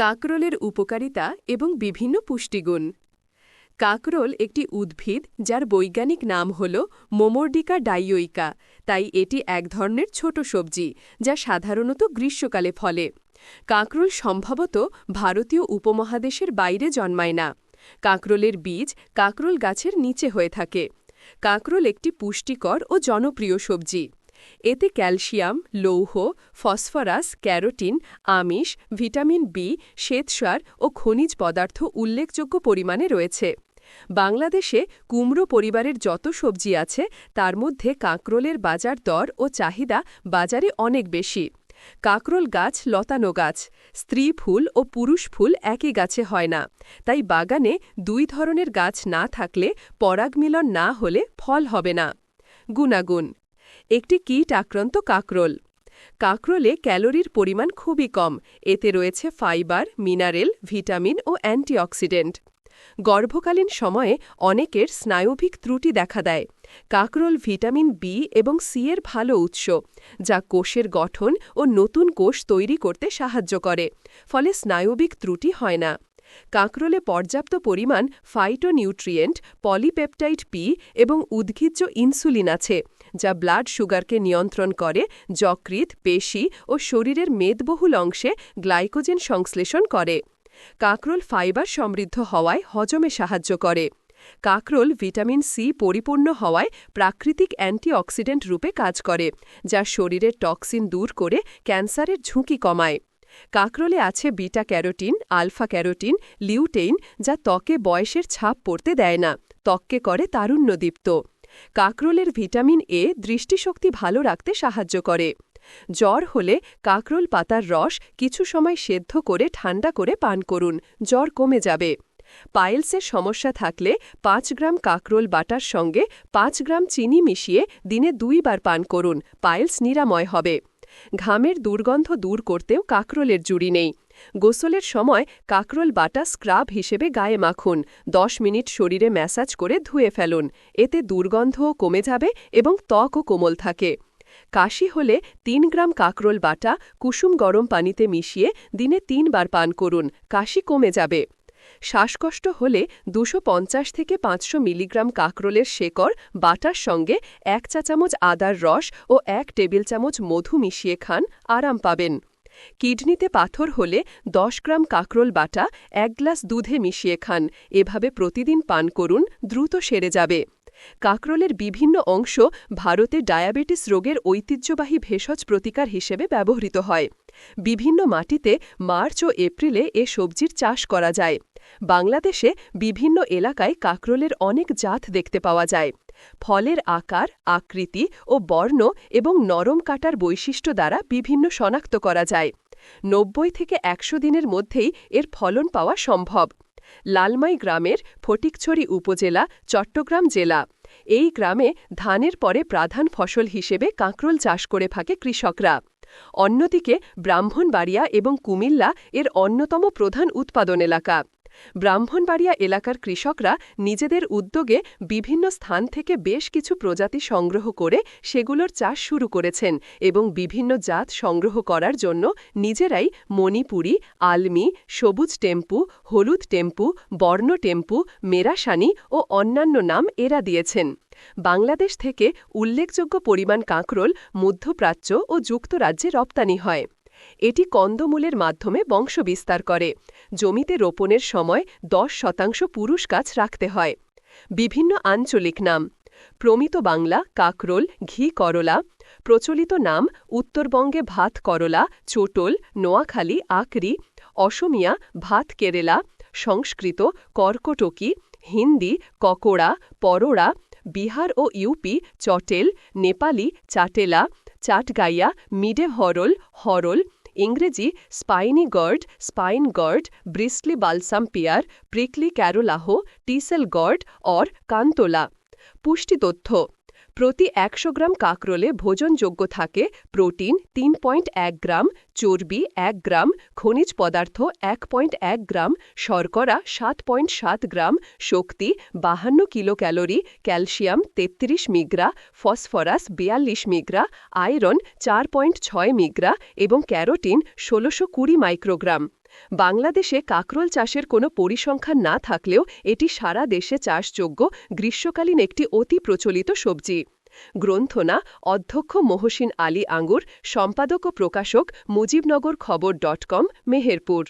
কাকরোলের উপকারিতা এবং বিভিন্ন পুষ্টিগুণ। কাকরোল একটি উদ্ভিদ যার বৈজ্ঞানিক নাম হল মোমোর্ডিকা ডাইওইকা তাই এটি এক ধরনের ছোট সবজি যা সাধারণত গ্রীষ্মকালে ফলে। কাঁকরোল সম্ভবত ভারতীয় উপমহাদেশের বাইরে জন্মায় না। কাঁকরোলের বীজ কাঁকরোল গাছের নিচে হয়ে থাকে। কাঁকরোল একটি পুষ্টিকর ও জনপ্রিয় সবজি। এতে ক্যালসিয়াম, লৌহ, ফসফরাস, ক্যারোটিন, আমিষ, ভিটামিন বি শ্বেতসার ও খনিজ পদার্থ উল্লেখযোগ্য পরিমাণে রয়েছে। বাংলাদেশে কুমড়ো পরিবারের যত সবজি আছে, তার মধ্যে কাঁকরোলের বাজার দর ও চাহিদা বাজারে অনেক বেশি। কাকরোল গাছ লতানো গাছ, স্ত্রী ফুল ও পুরুষ ফুল একই গাছে হয় না। তাই বাগানে দুই ধরনের গাছ না থাকলে পরাগ মিলন না হলে ফল হবে না। গুণাগুণ একটি কীট আক্রান্ত কাকরোল। কাকরোলে ক্যালোরির পরিমাণ খুবই কম। এতে রয়েছে ফাইবার, মিনারেল, ভিটামিন ও অ্যান্টিঅক্সিডেন্ট। গর্ভকালীন সময়ে অনেকের স্নায়ুভিক ত্রুটি দেখা দেয়। কাকরোল ভিটামিন বি এবং সি এর ভালো উৎস, যা কোষের গঠন ও নতুন কোষ তৈরি করতে সাহায্য করে, ফলে স্নায়ুবিক ত্রুটি হয় না। কাঁকরোলে পর্যাপ্ত পরিমাণ ফাইটোনিউট্রিয়েন্ট পলিপেপটাইড পি এবং উদ্ভিজ্জ ইনসুলিন আছে যা ব্লাড সুগারকে নিয়ন্ত্রণ করে, যকৃৎ, পেশি ও শরীরের মেদবহুল অংশে গ্লাইকোজেন সংশ্লেষণ করে। কাকরোল ফাইবার সমৃদ্ধ হওয়ায় হজমে সাহায্য করে। কাকরোল ভিটামিন সি পরিপূর্ণ হওয়ায় প্রাকৃতিক অ্যান্টিঅক্সিডেন্ট রূপে কাজ করে, যা শরীরের টক্সিন দূর করে ক্যান্সারের ঝুঁকি কমায়। কাকরোলে আছে beta carotene alpha carotene lutein যা ত্বকে বয়সের ছাপ পড়তে দেয় না, ত্বককে করে তারুণ্যদীপ্ত। কাকরোলের ভিটামিন এ দৃষ্টিশক্তি ভালো রাখতে সাহায্য করে। জ্বর হলে কাকরোল পাতার রস কিছু সময় সেদ্ধ করে ঠান্ডা করে পান করুন, জ্বর কমে যাবে। পাইলসের সমস্যা থাকলে পাঁচ গ্রাম কাকরোল বাটার সঙ্গে পাঁচ গ্রাম চিনি মিশিয়ে দিনে দুইবার পান করুন, পাইলস নিরাময় হবে। ঘামের দুর্গন্ধ দূর করতেও কাকরোলের জুড়ি নেই। গোসলের সময় কাকরোল বাটা স্ক্রাব হিসেবে গায়ে মাখুন, দশ মিনিট শরীরে ম্যাসাজ করে ধুয়ে ফেলুন, এতে দুর্গন্ধও কমে যাবে এবং ত্বকও কোমল থাকে। কাশি হলে তিন গ্রাম কাকরোল বাটা কুসুম গরম পানিতে মিশিয়ে দিনে তিনবার পান করুন, কাশি কমে যাবে। শ্বাসকষ্ট হলে দুশো থেকে পাঁচশো মিলিগ্রাম কাকরোলের শেকড় বাটার সঙ্গে এক চা চামচ আদার রস ও এক টেবিল চামচ মধু মিশিয়ে খান, আরাম পাবেন। কিডনিতে পাথর হলে দশ গ্রাম কাকরোল বাটা, এক গ্লাস দুধে মিশিয়ে খান। এভাবে প্রতিদিন পান করুন, দ্রুত সেরে যাবে। কাকরোলের বিভিন্ন অংশ ভারতে ডায়াবেটিস রোগের ঐতিহ্যবাহী ভেষজ প্রতিকার হিসেবে ব্যবহৃত হয়। বিভিন্ন মাটিতে মার্চ ও এপ্রিলে এ সবজির চাষ করা যায়। বাংলাদেশে বিভিন্ন এলাকায় কাকরোলের অনেক জাত দেখতে পাওয়া যায়। ফলের আকার, আকৃতি ও বর্ণ এবং নরম কাটার বৈশিষ্ট্য দ্বারা বিভিন্ন শনাক্ত করা যায়। নব্বই থেকে একশো দিনের মধ্যেই এর ফলন পাওয়া সম্ভব। লালমাই গ্রামের ফটিকছড়ি উপজেলা, চট্টগ্রাম জেলা। এই গ্রামে ধানের পরে প্রাধান ফসল হিসেবে কাঁকরোল চাষ করে থাকে কৃষকরা। অন্যদিকে ব্রাহ্মণবাড়িয়া এবং কুমিল্লা এর অন্যতম প্রধান উৎপাদন এলাকা। ব্রাহ্মণবাড়িয়া এলাকার কৃষকরা নিজেদের উদ্যোগে বিভিন্ন স্থান থেকে বেশ কিছু প্রজাতি সংগ্রহ করে সেগুলোর চাষ শুরু করেছেন এবং বিভিন্ন জাত সংগ্রহ করার জন্য নিজেরাই মণিপুরি, আলমি, সবুজ টেম্পু, হলুদ টেম্পু, বর্ণ টেম্পু, মেরাসানি ও অন্যান্য নাম এরা দিয়েছেন। বাংলাদেশ থেকে উল্লেখযোগ্য পরিমাণ কাঁকরোল, মধ্যপ্রাচ্য ও যুক্তরাজ্যে রপ্তানি হয়। এটি কন্দমূলের মাধ্যমে বংশ বিস্তার করে। জমিতে রোপণের সময় দশ শতাংশ পুরুষ গাছ রাখতে হয়। বিভিন্ন আঞ্চলিক নাম, প্রমিত বাংলা, কাকরোল, ঘি করলা, প্রচলিত নাম উত্তরবঙ্গে ভাত করলা, চোটল, নোয়াখালী আকরি অসমিয়া, ভাত কেরেলা, সংস্কৃত, কর্কটকি, হিন্দি, ককোড়া, পরোড়া, বিহার ও ইউপি, চটেল, নেপালি, চাটেলা চাটগাইয়া, মিডে হরল হরল, ইংরেজি, spiny gourd, spine gourd, bristly balsam pear, prickly carolah, teasel gourd, or kantola. পুষ্টি তথ্য প্রতি একশো গ্রাম কাকরোলে ভোজনযোগ্য থাকে প্রোটিন তিন পয়েন্ট এক গ্রাম, চর্বি এক গ্রাম, খনিজ পদার্থ এক পয়েন্ট এক গ্রাম, শর্করা সাত পয়েন্ট সাত গ্রাম, শক্তি বাহান্ন কিলো ক্যালোরি ক্যালসিয়াম তেত্রিশ মিগ্রা, ফসফরাস বিয়াল্লিশ মিগ্রা, আয়রন চার পয়েন্ট ছয় মিগ্রা এবং ক্যারোটিন ষোলোশো কুড়ি মাইক্রোগ্রাম। বাংলাদেশে কাকরোল চাষের কোনো পরিসংখ্যান না থাকলেও এটি সারা দেশে চাষযোগ্য, গ্রীষ্মকালীন একটি অতি প্রচলিত সবজি। গ্রন্থনা, অধ্যক্ষ মহসিন আলী আঙ্গুর, সম্পাদক ও প্রকাশক মুজিবনগর খবর ডট কম, মেহেরপুর।